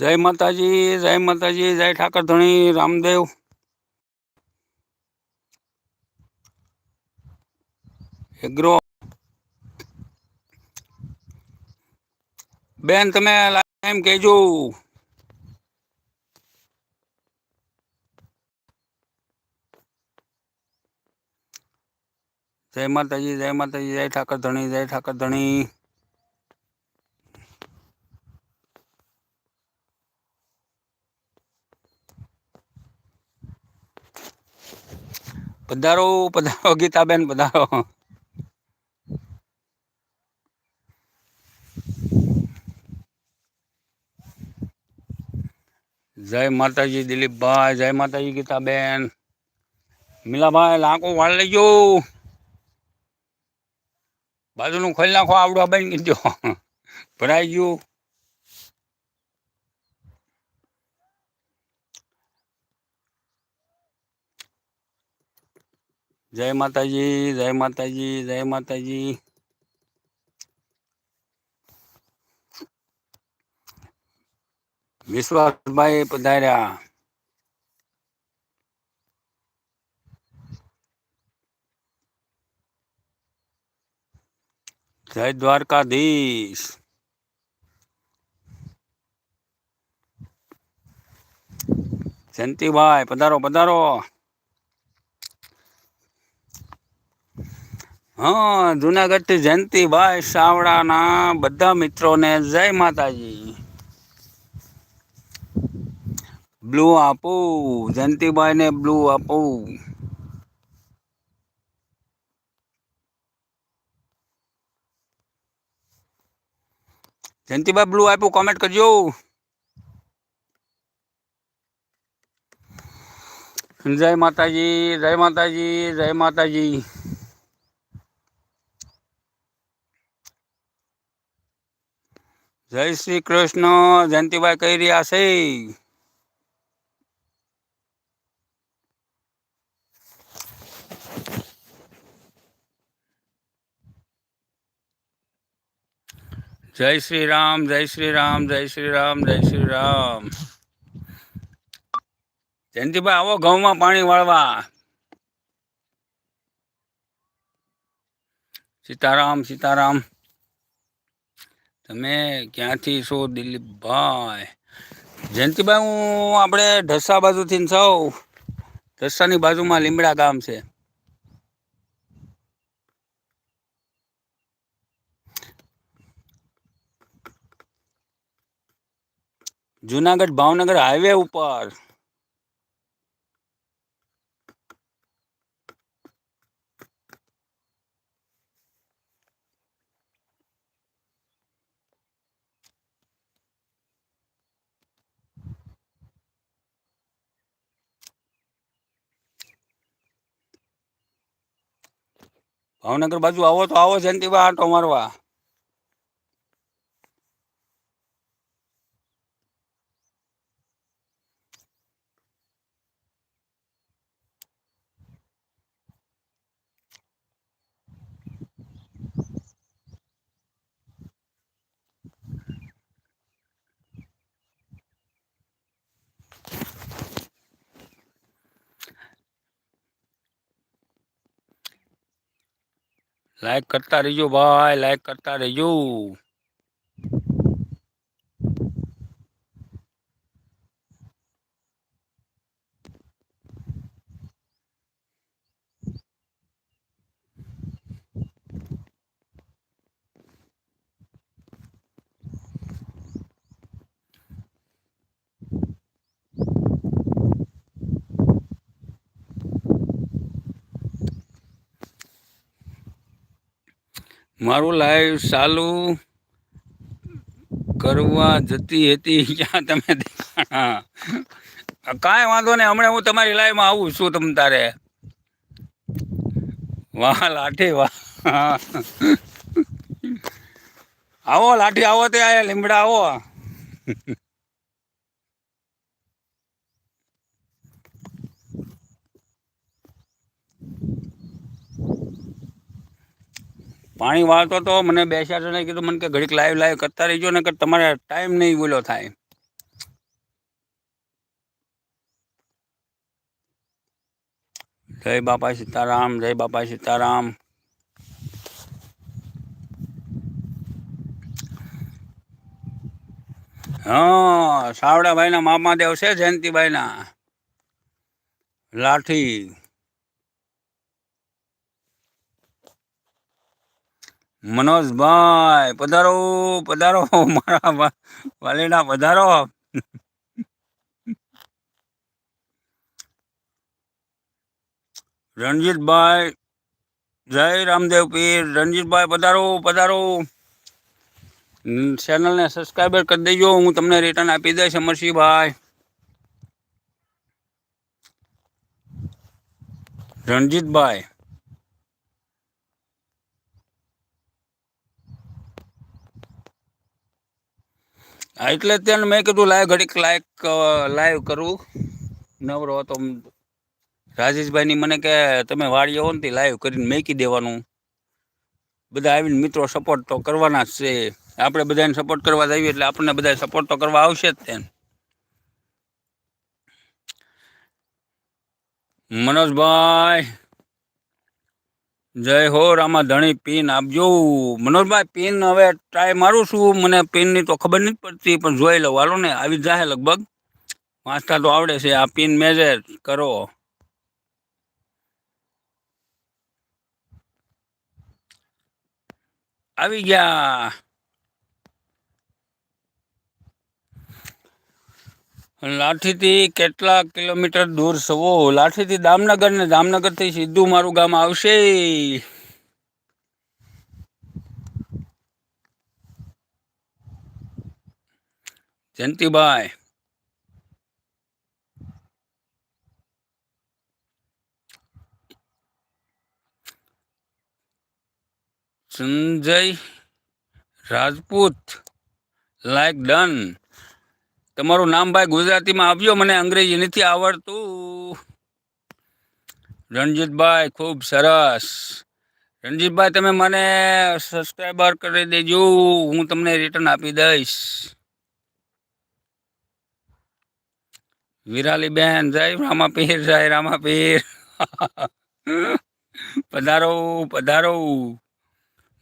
જય માતાજી જય માતાજી જય ઠાકર ધણી રામદેવ એગ્રો બેન તમે એમ કહેજો જય માતાજી જય માતાજી જય ઠાકર ધણી જય ઠાકર ધણી પધારો પધારો, ગીતાબેન, પધારો. જય માતાજી દિલીપભાઈ, જય માતાજી ગીતાબેન. મીલાભાઈ લાંકો વાળ લેજો. બાજુનું ખોલી નાખો, આવડું આ બેન કીધો ભરાઈ ગયું. જય માતાજી જય માતાજી જય માતાજી વિશ્વાસભાઈ પધાર્યા જય દ્વારકાધીશ જયંતિભાઈ પધારો પધારો હા જુનાગઢથી જયંતિભાઈ સાવડાના બધા મિત્રોને જય માતાજી બ્લુ આપું જયંતિભાઈને બ્લુ આપું જયંતિભાઈ બ્લુ આપ્યું કોમેન્ટ કરજો જય માતાજી જય માતાજી જય માતાજી જય શ્રી કૃષ્ણ જયંતિભાઈ કહી રહ્યા છે જય શ્રી રામ જય શ્રી રામ જય શ્રી રામ જય શ્રી રામ જયંતિભાઈ આવો ઘઉંમાં પાણી વાળવા સીતારામ સીતારામ તમે ક્યાંથી છો, દિલીપભાઈ? જયંતિભાઈ, હું આપણે ઢસા બાજુથી સૌ ઢસાની બાજુમાં લીમડા ગામ છે. જુનાગઢ ભાવનગર હાઈવે ઉપર. ભાવનગર બાજુ આવો તો આવો જયંતિભાઈ આટો મારવા. લાઈક કરતા રહેજો ભાઈ લાઈક કરતા રહીજો. મારું લાઈવ ચાલુ કરવા જતી હતી. ક્યાં તમે કાંઈ વાંધો નહીં. હમણાં હું તમારી લાઈવમાં આવું છું તમ તારે. વાહ, લાઠી, વાહ. આવો, લાઠી, આવો તે લીમડા, આવો. પાણી વાળતો તો મને બેસ્યા છે ને કીધું મને કે ઘડીક લાઈવ લાઈવ કરતા રહીજો ને કે તમારે ટાઈમ નહીં બોલો થાય જય બાપા સીતારામ જય બાપા સીતારામ હા સાવડાભાઈના મામાદેવ છે જયંતિભાઈના લાઠી મનોજભાઈ પધારો પધારો મારા વા- વાલીના પધારો રણજીતભાઈ જય રામદેવ પીર રણજીતભાઈ પધારો પધારો હમ, ચેનલને સબસ્ક્રાઈબર કરી દેજો હું તમને રિટર્ન આપી દઈશ અમરસિંહભાઈ રણજીતભાઈ એટલે તેને મેં કીધું લાઈવ ઘડીક લાઈક લાઈવ કરવું નવરો હતો રાજેશભાઈની મને કે, તમે વાળી હો ને લાઈવ કરીને મેકી દેવાનું. બધા આવીને મિત્રો સપોર્ટ તો કરવાના જ છે. આપણે બધાને સપોર્ટ કરવા જઈએ એટલે આપણને બધા સપોર્ટ તો કરવા આવશે જ તેને મનોજભાઈ જય હો રામા ધણી પિન આપજો. મનોજભાઈ, પિન હવે ટ્રાય મારું છું. મને પિનની તો ખબર નથી પડતી, પણ જોઈ લઉં. હાલો ને, આવી જાય લગભગ. વાંચતા તો આવડે છે. આ પિન મેજર કરો. આવી ગયા. લાઠીથી કેટલા કિલોમીટર દૂર સવો? લાઠીથી દામનગર ને દામનગરથી સીધું મારું ગામ આવશે. જયંતિભાઈ. સંજય રાજપૂત લાઈક ડન તમારું નામ ભાઈ ગુજરાતીમાં આવ્યો મને અંગ્રેજી નથી આવડતું. રણજીતભાઈ, ખૂબ સરસ. રણજીતભાઈ, તમે મને સબસ્ક્રાઈબર કરી દેજો, હું તમને રિટર્ન આપી દઈશ. વિરાલી બેન જય રામાપીર જય રામાપીર. પધારો પધારો.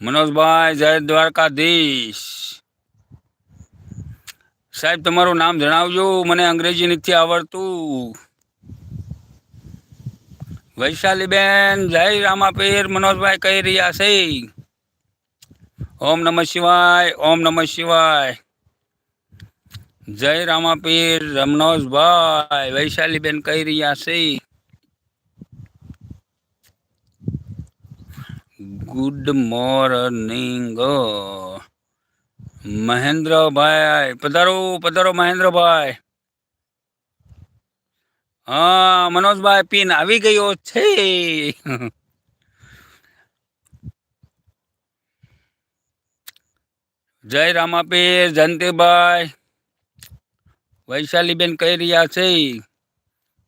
મનોજભાઈ, જય દ્વારકાધીશ. સાહેબ તમારું નામ જણાવજો મને અંગ્રેજી નથી આવડતું વૈશાલીબેન જય રામાપીર મનોજભાઈ કહી રહ્યા છે ઓમ નમઃ શિવાય ઓમ નમઃ શિવાય જય રામાપીર રમનોજભાઈ વૈશાલીબેન કહી રહ્યા છે ગુડ મોર્નિંગ મહેન્દ્રભાઈ, પધારો પધારો મહેન્દ્રભાઈ. હા, મનોજભાઈ પિન આવી ગયો છે. જય રામાપીર, જયંતિભાઈ. વૈશાલીબેન કહી રહ્યા છે.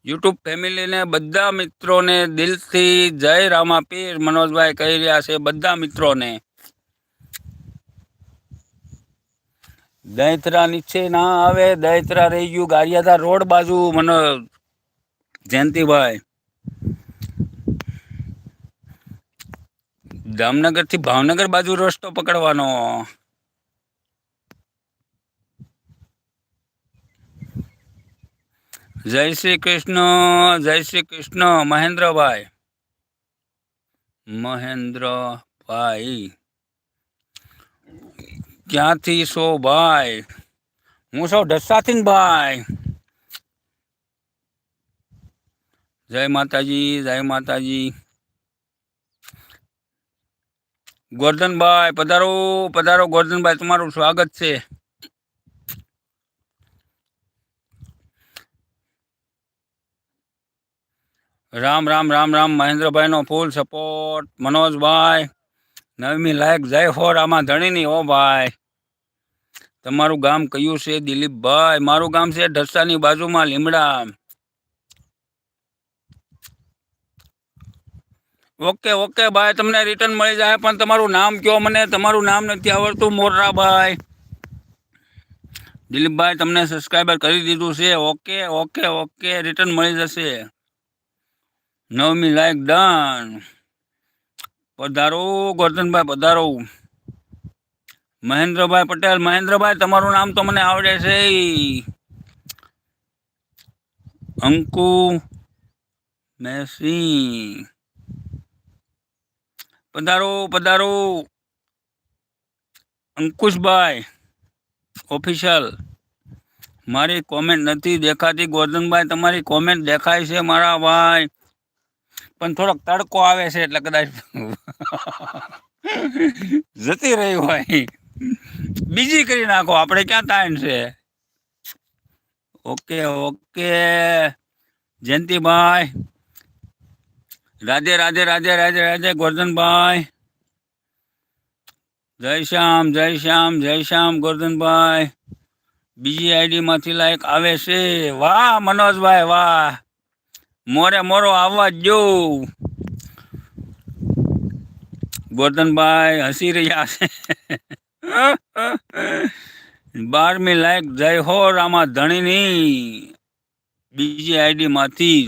યુટ્યુબ ફેમિલીને બધા મિત્રોને દિલથી જય રામાપીર, મનોજભાઈ કહી રહ્યા છે, બધા મિત્રોને. દહીત્રા નીચે ના આવે દહીત્રા રહી ગયું ગારિયાધા રોડ બાજુ. મને જયંતિભાઈ જામનગરથી ભાવનગર બાજુ રસ્તો પકડવાનો. જય શ્રી કૃષ્ણ, જય શ્રી કૃષ્ણ, મહેન્દ્રભાઈ. મહેન્દ્રભાઈ. ક્યાંથી છો ભાઈ હું સૌ ઢસાથી ને ભાઈ જય માતાજી જય માતાજી ગોરધનભાઈ પધારો પધારો ગોરધનભાઈ તમારું સ્વાગત છે રામ રામ રામ રામ મહેન્દ્રભાઈનો ફૂલ સપોર્ટ મનોજભાઈ નવમી લાયક જય હો રામા ધણીની હો ભાઈ તમારું ગામ કયું છે, દિલીપભાઈ? મારું ગામ છે ઢસાની બાજુમાં, લીમડા. ઓકે ઓકે, ભાઈ, તમને રિટર્ન મળી જાય, પણ તમારું નામ કયો મને? તમારું નામ નથી આવડતું, મોરરાભાઈ. દિલીપભાઈ, તમને સબસ્ક્રાઈબર કરી દીધું છે. ઓકે ઓકે ઓકે રિટર્ન મળી જશે. નવમી લાઈક ડન પધારો, ગોરધનભાઈ, પધારો. મહેન્દ્રભાઈ પટેલ. મહેન્દ્રભાઈ, તમારું નામ તો મને આવડે છે અંકુ મેસી પધારો પધારો. અંકુશભાઈ, ઓફિશિયલ. મારી કોમેન્ટ નથી દેખાતી. ગોર્ધનભાઈ, તમારી કોમેન્ટ દેખાય છે મારા ભાઈ. પણ થોડોક તડકો આવે છે એટલે કદાચ જતી રહી હોય. બીજી કરી નાખો, આપણે ક્યાં ટાઈમ છે? Okay okay. જયંતિભાઈ. રાધે રાધે રાધે રાધે રાધે, ગોરધનભાઈ. જય શ્યામ જય શ્યામ જય શ્યામ, ગોરધનભાઈ. બીજી આઈડી માંથી લાયક આવે છે. વાહ, મનોજભાઈ, વાહ. મોરે મોરો આવવા જ જો ગોરધનભાઈ, હસી રહ્યા છે. બારમી લાયક જય હો રામા ધણીની બીજી આઈડી માંથી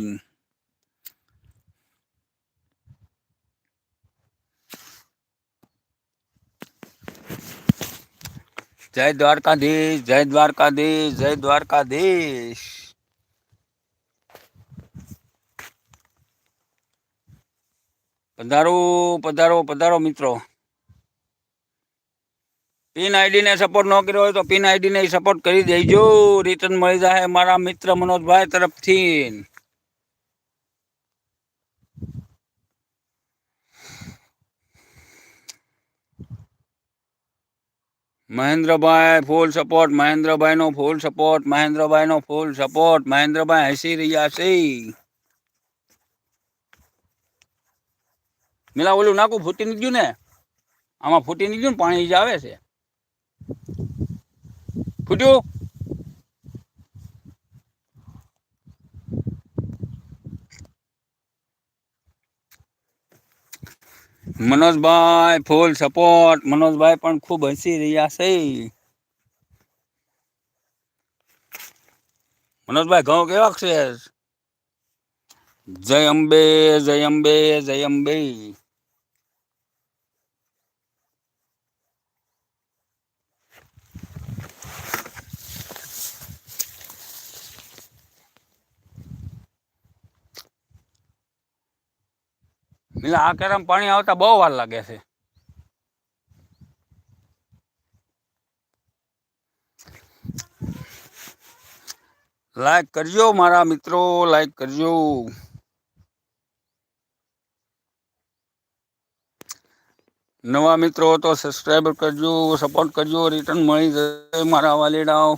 જય દ્વારકાધીશ જય દ્વારકાધીશ જય દ્વારકાધીશ. પધારો પધારો પધારો મિત્રો. પિન આઈડી ને સપોર્ટ ન કર્યો હોય તો પિન આઈડી ને સપોર્ટ કરી દેજો રિટર્ન મળી જાય મારા મિત્ર મનોજભાઈ તરફથી મહેન્દ્રભાઈ ફૂલ સપોર્ટ મહેન્દ્રભાઈ નો ફૂલ સપોર્ટ મહેન્દ્રભાઈ નો ફૂલ સપોર્ટ મહેન્દ્રભાઈ હસી રહ્યા છે મિલા ઓલું નાખું ફૂટી નહીં ગયું ને આમાં ફૂટી નહીં ગયું ને પાણી જ આવે છે ફૂટ્યું મનોજભાઈ ફૂલ સપોર્ટ મનોજભાઈ પણ ખૂબ હસી રહ્યા છે મનોજભાઈ ઘઉં કેવા છે જય અંબે જય અંબે જય અંબે મિલા આ કેરમ પાણી આવતા બહુ વાર લાગે છે. લાઈક કરજો મારા મિત્રો લાઈક કરજો. નવા મિત્રો તો સબસ્ક્રાઈબ કરજો સપોર્ટ કરજો રિટર્ન મળી જશે મારા વાલીડાઓ.